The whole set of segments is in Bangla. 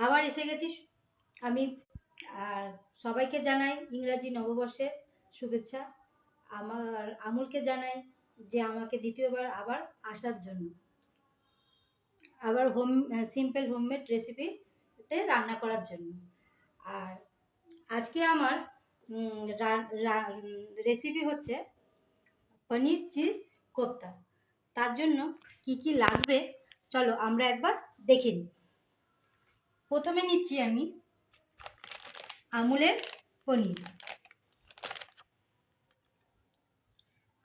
আবার এসে গেছি আমি, আর সবাইকে জানাই ইংরাজি নববর্ষের শুভেচ্ছা। আমার, আমুলকে জানাই যে আমাকে দ্বিতীয়বার আবার আসার জন্য। আবার হোম, সিম্পল হোমমেড রেসিপিতে রান্না করার জন্য। আর আজকে আমার রেসিপি হচ্ছে পনির চিজ কোপ্তা। তার জন্য কি কি লাগবে? চলো আমরা একবার দেখে নিই। প্রথমে নিচ্ছি আমি আমুলের পনির।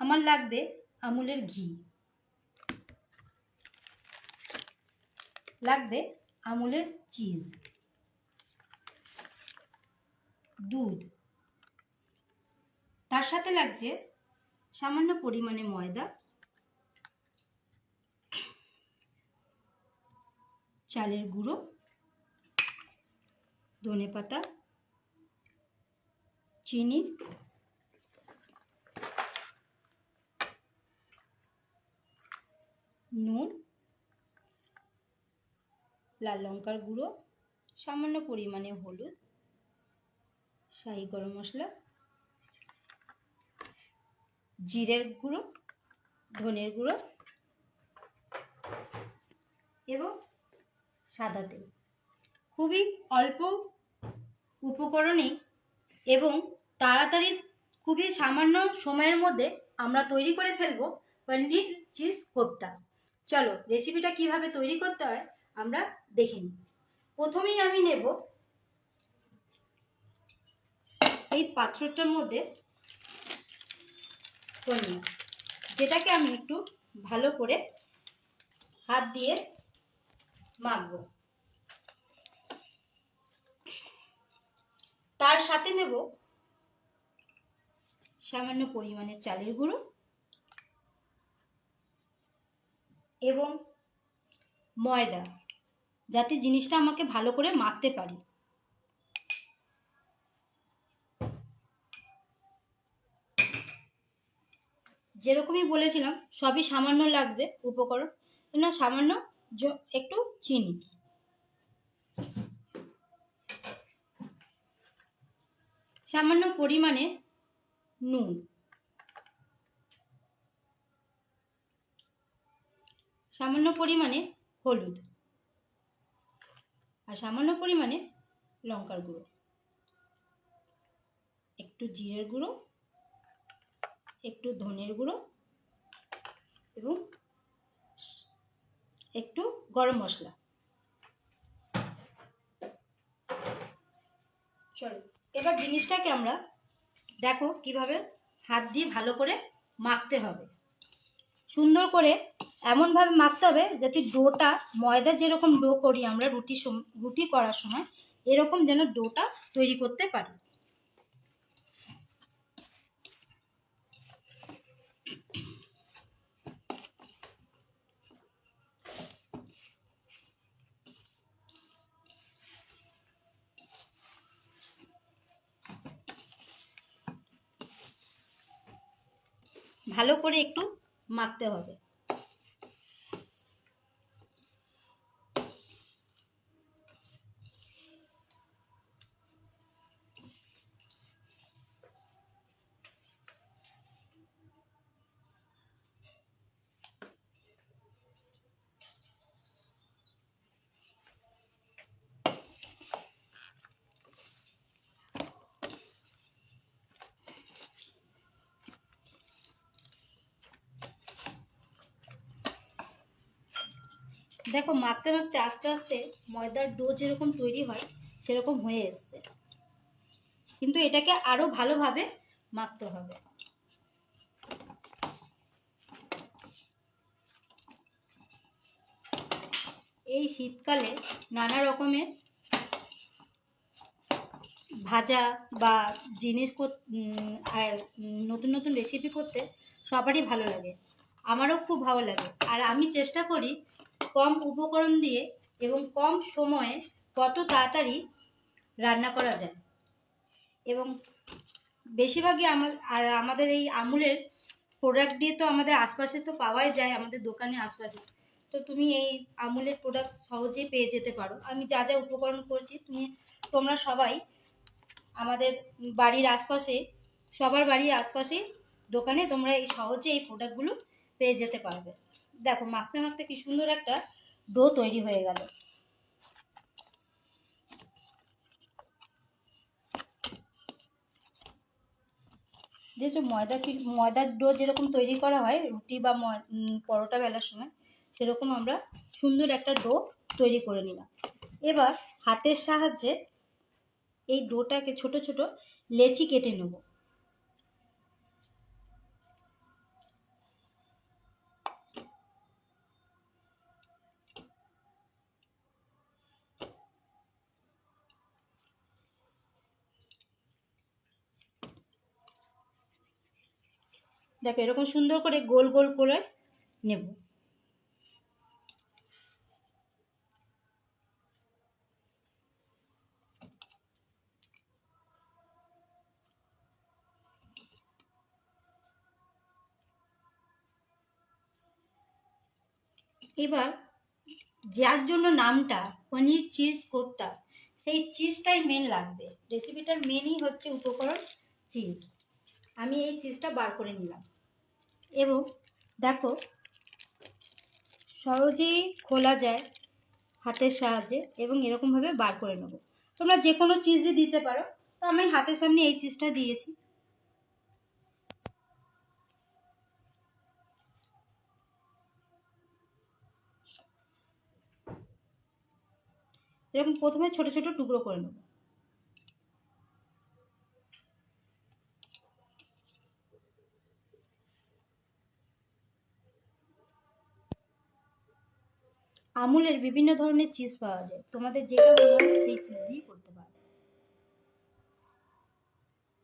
আমার লাগবে আমুলের ঘি। লাগবে আমুলের চিজ। দুধ। তার সাথে লাগছে সামান্য পরিমাণে ময়দা। চালের গুঁড়ো। ধনে পাতা, চিনি, নুন, লাল লঙ্কার গুঁড়ো, সামান্য পরিমাণে হলুদ, শাহি গরম মশলা, জিরের গুঁড়ো, ধনের গুঁড়ো এবং সাদা তেল। খুবই অল্প উপকরণেই এবং তাড়াতাড়ি খুবই সামান্য সময়ের মধ্যে আমরা তৈরি করে ফেলব পনির চিজ কোপ্তা। চলো রেসিপিটা কীভাবে তৈরি করতে হয় আমরা দেখে নিই। প্রথমেই আমি নেব এই পাত্রটার মধ্যে পনির, যেটাকে আমি একটু ভালো করে হাত দিয়ে মাখবো। তার সাথে নেব সামান্য পরিমাণে চালের গুঁড়ো এবং ময়দা, যাতে জিনিসটা আমাকে ভালো করে মাখতে পারি। যেরকমই বলেছিলাম, সবই সামান্য লাগবে উপকরণ। না, সামান্য একটু চিনি। সামান্য পরিমাণে নুন। সামান্য পরিমাণে হলুদ। আর সামান্য পরিমাণে লঙ্কার গুঁড়ো। একটু জিরের গুঁড়ো, একটু ধনের গুঁড়ো এবং একটু গরম মশলা। চলো। এবার জিনিসটাকে আমরা দেখো কীভাবে হাত দিয়ে ভালো করে মাখতে হবে। সুন্দর করে এমনভাবে মাখতে হবে যাতে ডোটা, ময়দা যেরকম ডো করি আমরা রুটি রুটি করার সময়, এরকম যেন ডোটা তৈরি করতে পারি। ভালো করে একটু মাখতে হবে। দেখো মাখতে মাখতে আস্তে আস্তে ময়দার ডো যেরকম তৈরি হয়, সেরকম হয়ে এসছে। কিন্তু এটাকে আরও ভালোভাবে মাখতে হবে। এই শীতকালে নানা রকমের ভাজা বা জিনিস নতুন নতুন রেসিপি করতে সবারই ভালো লাগে। আমারও খুব ভালো লাগে। আর আমি চেষ্টা করি কম উপকরণ দিয়ে এবং কম সময়ে কত তাড়াতাড়ি রান্না করা যায়। এবং বেশিরভাগই আমার আর আমাদের এই আমুলের প্রোডাক্ট দিয়ে তো আমাদের আশপাশে তো পাওয়াই যায়, আমাদের দোকানে আশপাশে। তো তুমি এই আমুলের প্রোডাক্ট সহজেই পেয়ে যেতে পারো। আমি যা যা উপকরণ করছি, তুমি, তোমরা সবাই আমাদের বাড়ির আশপাশে, সবার বাড়ির আশপাশে দোকানে তোমরা এই সহজে এই প্রোডাক্টগুলো পেয়ে যেতে পারবে। দেখো, মাখতে মাখতে কি সুন্দর একটা ডো তৈরি হয়ে গেল। যেহেতু ময়দা ময়দার ডো যেরকম তৈরি করা হয়, রুটি বা পরোটা বেলার সময়, সেরকম আমরা সুন্দর একটা ডো তৈরি করে নিলাম। এবার হাতের সাহায্যে এই ডোটাকে ছোট ছোট লেচি কেটে নেব। দেখো এরকম সুন্দর করে গোল গোল করে নেব। এবার যার জন্য নামটা পনির চিজ কোপ্তা, সেই চিজটাই মেন লাগবে। রেসিপিটার মেনই হচ্ছে উপকরণ চিজ। আমি এই চিজটা বার করে নিলাম। এবং দেখো, সহজেই খোলা যায় হাতের সাহায্যে এবং এরকমভাবে বার করে নেব। তোমরা যে কোনো চিজই দিতে পারো। তো আমি হাতের সামনে এই চিজটা দিয়েছি। এরকম প্রথমে ছোট ছোট টুকরো করে নেব। আমুলের বিভিন্ন ধরনের চিজ পাওয়া যায়। তোমাদের যেটা মনে হয় সেই চিজ দিয়েই করতে পারো।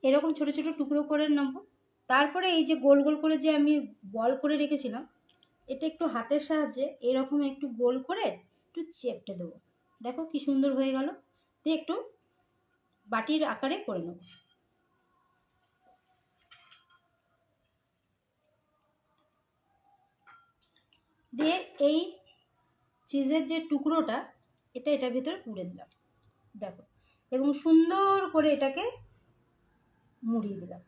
এরকম ছোট ছোট টুকরো করে নেব। তারপরে এই যে গোল গোল করে যে আমি বল করে রেখেছিলাম, এটা একটু হাতের সাহায্যে এরকম একটু গোল করে একটু চেপটে দেবো। দেখো কি সুন্দর হয়ে গেল। দিয়ে একটু বাটির আকারে করে নেব। দিয়ে এই চিজের যে টুকরোটা, এটা এটার ভিতরে পুড়ে দিলাম। দেখো, এবং সুন্দর করে এটাকে মুড়িয়ে দিলাম।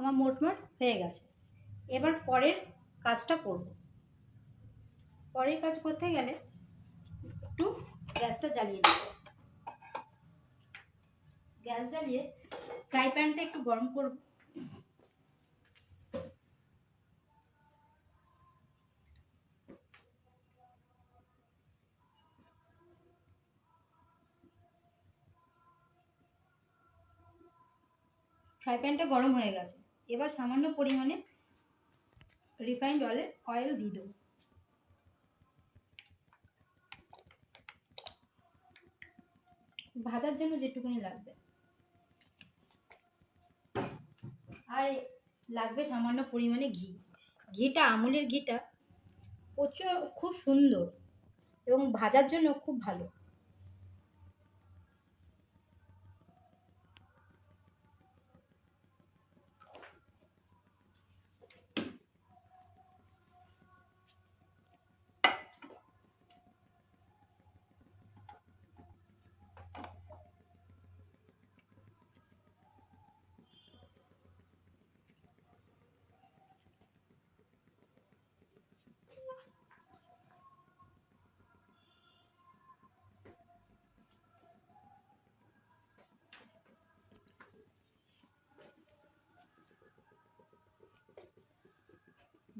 আমার মোটমাট হয়ে গেছে। এবার পরের কাজটা করব। পরের কাজ করতে গেলে একটু গ্যাসটা জ্বালিয়ে দেবো। গ্যাস জ্বালিয়ে ফ্রাই প্যানটা একটু গরম করব। ফ্রাই প্যানটা গরম হয়ে গেছে। এবার সামান্য পরিমাণে রিফাইন্ড অয়েল অয়েল দিয়ে দেবো। ভাজার জন্য যেটুকুনি লাগবে। আর লাগবে সামান্য পরিমাণে ঘি। ঘিটা, আমুলের ঘিটা প্রচুর, খুব সুন্দর এবং ভাজার জন্য খুব ভালো।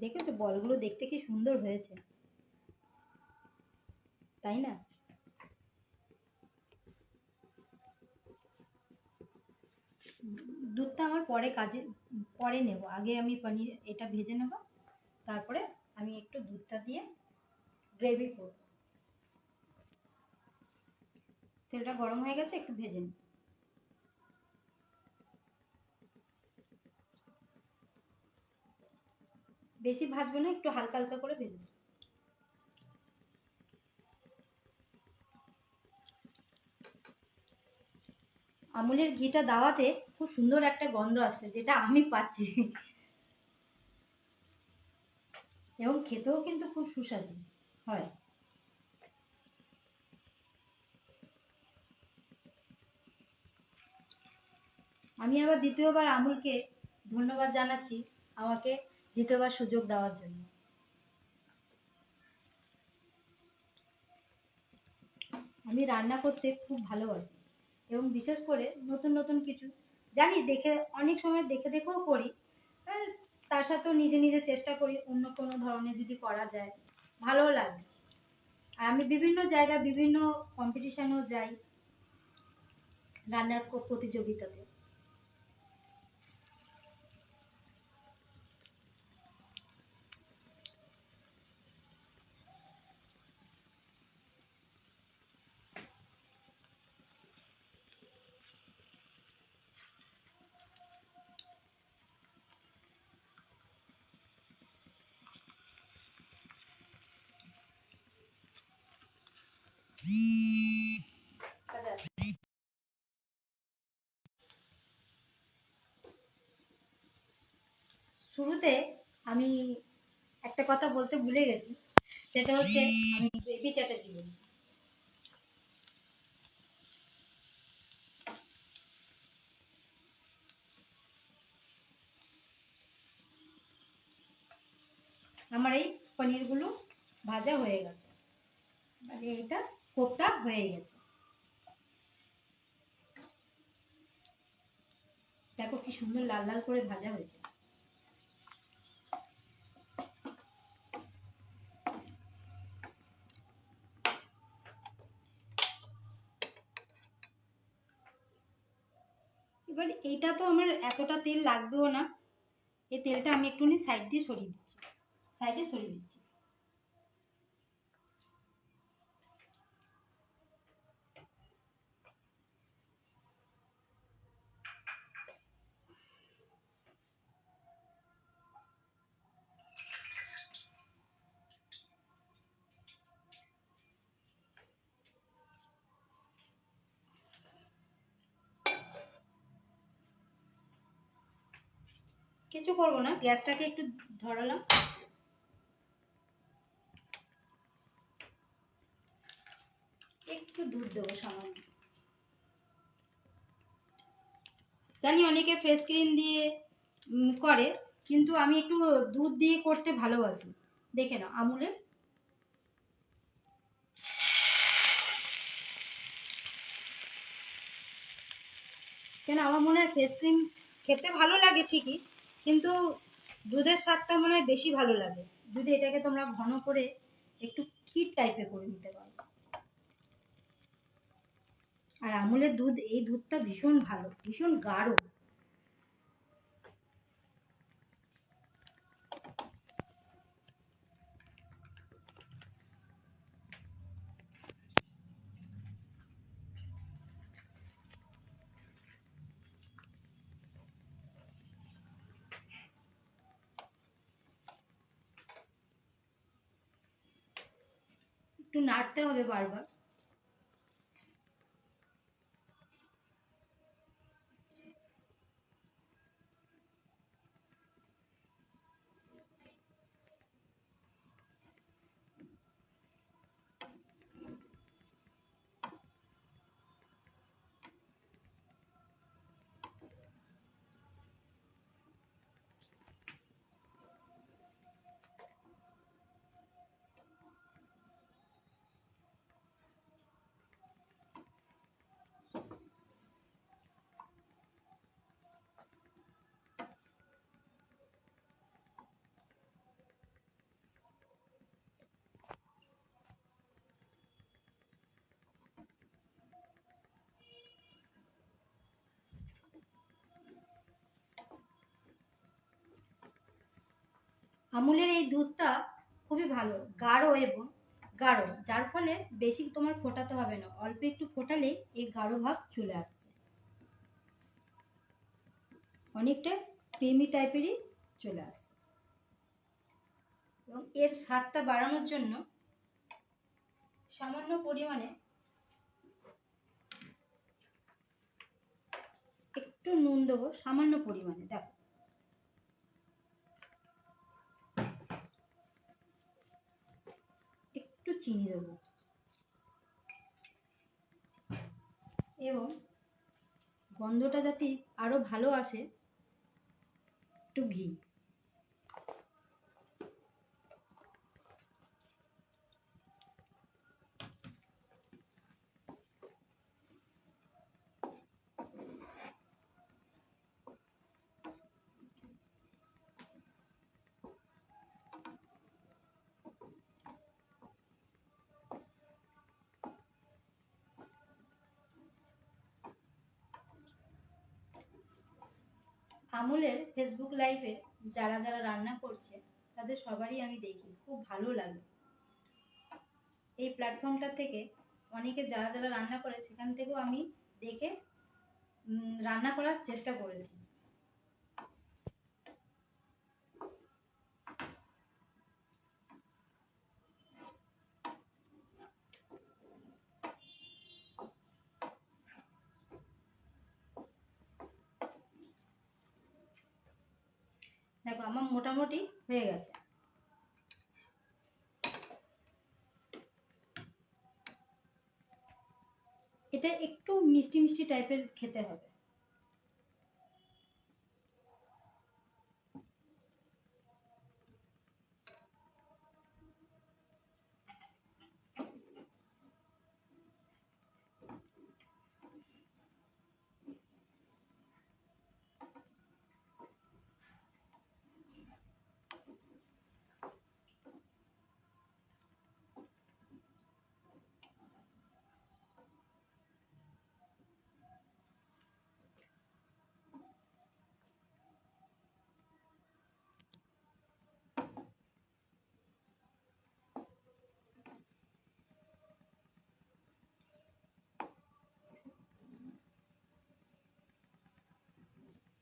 দেখেছ? বলগুলো দেখতে কি সুন্দর হয়েছে। তাই না? দুধটা আমার পরে কাজে, পরে নেব। আগে আমি পনির, এটা ভেজে নেব। তারপরে আমি একটু দুধটা দিয়ে গ্রেভি করব। তেলটা গরম হয়ে গেছে, একটু ভেজে নিই বেশি ভাজবো না, একটু হালকা হালকা করে ভেজে নেব। আমুলের ঘিটা দেওয়াতে খুব সুন্দর একটা গন্ধ আসছে যেটা আমি পাচ্ছি। এবং খেতেও কিন্তু খুব সুস্বাদু, হয়। আমি আবার দ্বিতীয়বার আমুলকে ধন্যবাদ জানাচ্ছি, আমাকে দ্বিতীয়বার সুযোগ দেওয়ার জন্য। আমি রান্না করতে খুব ভালোবাসি এবং বিশেষ করে নতুন নতুন কিছু। জানি দেখে, অনেক সময় দেখে দেখেও করি। আর তার সাথেও নিজে নিজে চেষ্টা করি অন্য কোনো ধরনের যদি করা যায় ভালোও লাগে। আর আমি বিভিন্ন জায়গায় বিভিন্ন কম্পিটিশানেও যাই রান্নার প্রতিযোগিতাতে। শুরুতে আমি একটা কথা বলতে ভুলে গেছি, সেটা হচ্ছে আমি বেবি চ্যাটার্জি বলি। আমার এই পনিরগুলো ভাজা হয়ে গেছে। মানে এটা কোপটা হয়ে গেছে। দেখো কি সুন্দর লাল লাল করে ভাজা হয়েছে। এবার এইটা তো আমার এতটা তেল লাগবেও না। এই তেলটা আমি একটুখানি সাইড দিয়ে সরিয়ে দিচ্ছি। সাইডে সরিয়ে দিচ্ছি। কিছু করব না, গ্যাসটাকে একটু ধরালাম। একটু দুধ দেবো সামান্য। জানি অনেকে ফেস ক্রিম দিয়ে করে, কিন্তু আমি একটু দুধ দিয়ে করতে ভালোবাসি। দেখে নাও আমুলের কেন, আমার মনে হয় ফেস ক্রিম খেতে ভালো লাগে ঠিকই কিন্তু দুধের স্বাদটা মনে হয় বেশি ভালো লাগে। যদি এটাকে তোমরা ঘন করে একটু ক্ষীর টাইপের করে নিতে পারো। আর আমুলের দুধ, এই দুধটা ভীষণ ভালো, ভীষণ গাঢ় একটু নাড়তে হবে বারবার। আমুলের এই দুধটা খুবই ভালো, গাঢ় এবং গাঢ়, যার ফলে বেশি তোমার ফোটাতে হবে না, অল্প একটু ফোটালেই এই গাঢ় ভাব চলে আসছে। অনেকটা ক্রিমি টাইপেরই চলে আসছে। এবং এর স্বাদটা বাড়ানোর জন্য সামান্য পরিমাণে একটু নুন দেবো, সামান্য পরিমাণে, দেখো একটু চিনি দেব। এবং গন্ধটা যাতে আরও ভালো আসে একটু ঘি। আমুলের ফেসবুক লাইভে যারা যারা রান্না করছে, তাদের সবারই আমি দেখি। খুব ভালো লাগে। এই প্ল্যাটফর্মটা থেকে অনেকে যারা যারা রান্না করে, সেখান থেকেও আমি দেখে রান্না করার চেষ্টা করেছি দেখো আমার মোটামুটি হয়ে গেছে। এটা একটু মিষ্টি মিষ্টি টাইপের খেতে হবে।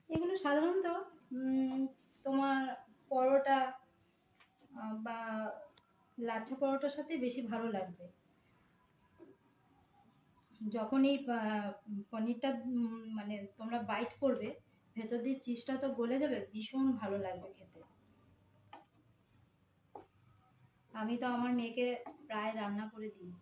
এগুলো সাধারণত তোমার পরোটা বা লাচ্ছা পরোটার সাথে বেশি ভালো লাগবে। যখন এই পনিরটা মানে তোমরা বাইট করবে, ভেতর দিয়ে চিজটা তো গলে যাবে, ভীষণ ভালো লাগবে খেতে। আমি তো আমার মেয়েকে প্রায় রান্না করে দিই।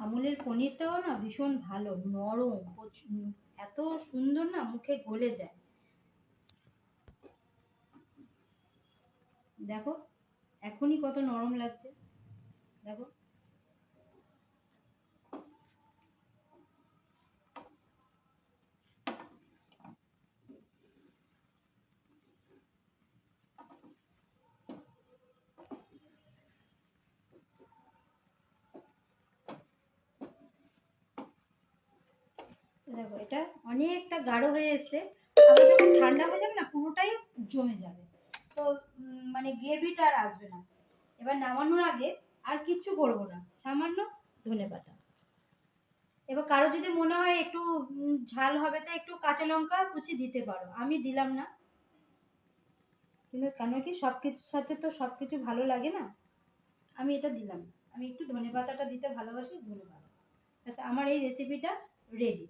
আমুলের পনিরটাও না ভীষণ ভালো, নরম এত সুন্দর না মুখে গলে যায়। দেখো, এখনই কত নরম লাগছে। দেখো। দেখো এটা অনেকটা গাঢ় হয়ে এসছে। আবার যখন ঠান্ডা হয়ে যাবে না পুরোটাই জমে যাবে। তো মানে গ্রেভিটা আর আসবে না। এবার নামানোর আগে আর কিচ্ছু করব না। সামান্য ধনে পাতা। এবার কারও যদি মনে হয় একটু ঝাল হবে তা একটু কাঁচা লঙ্কা কুচি দিতে পারো। আমি দিলাম না। কিন্তু কেন কি সব কিছুর সাথে তো সব কিছু ভালো লাগে না? আমি এটা দিলাম। আমি একটু ধনে পাতাটা দিতে ভালোবাসি ধনে পাতা। ব্যাস, আমার এই রেসিপিটা রেডি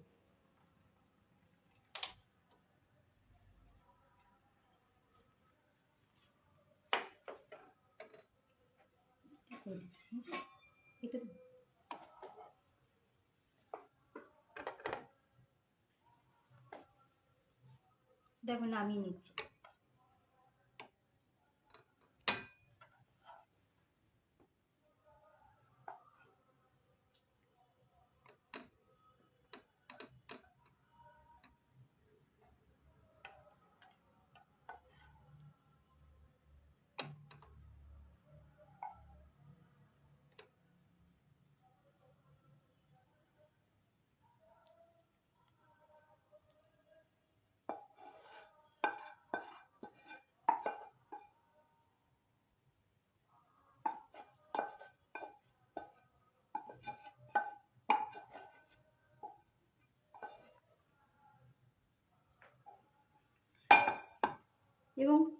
এটা দেখো নিচ্ছি।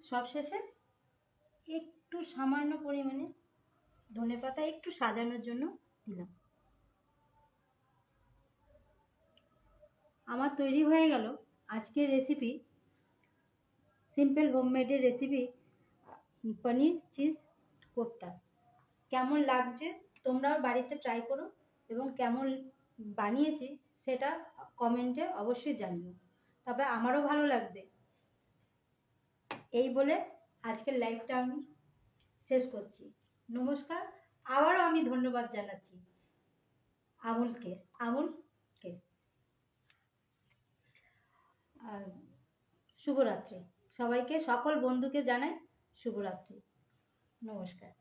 সবশেষে একটু সামান্য পরিমাণে ধনে পাতা একটু সাজানোর জন্য দিলাম। আমার তৈরি হয়ে গেল আজকের রেসিপি সিম্পল হোমমেডের রেসিপি পনির চিজ কোপ্তা। কেমন লাগছে তোমরাও বাড়িতে ট্রাই করো এবং কেমন বানিয়েছি সেটা কমেন্টে অবশ্যই জানিও। তবে আমারও ভালো লাগবে। এই বলে আজকের লাইভটা আমি শেষ করছি। নমস্কার, আবারও আমি ধন্যবাদ জানাচ্ছি আমুলকে আমুলকে। শুভরাত্রি। সবাইকে, সকল বন্ধুকে জানাই শুভরাত্রি। নমস্কার।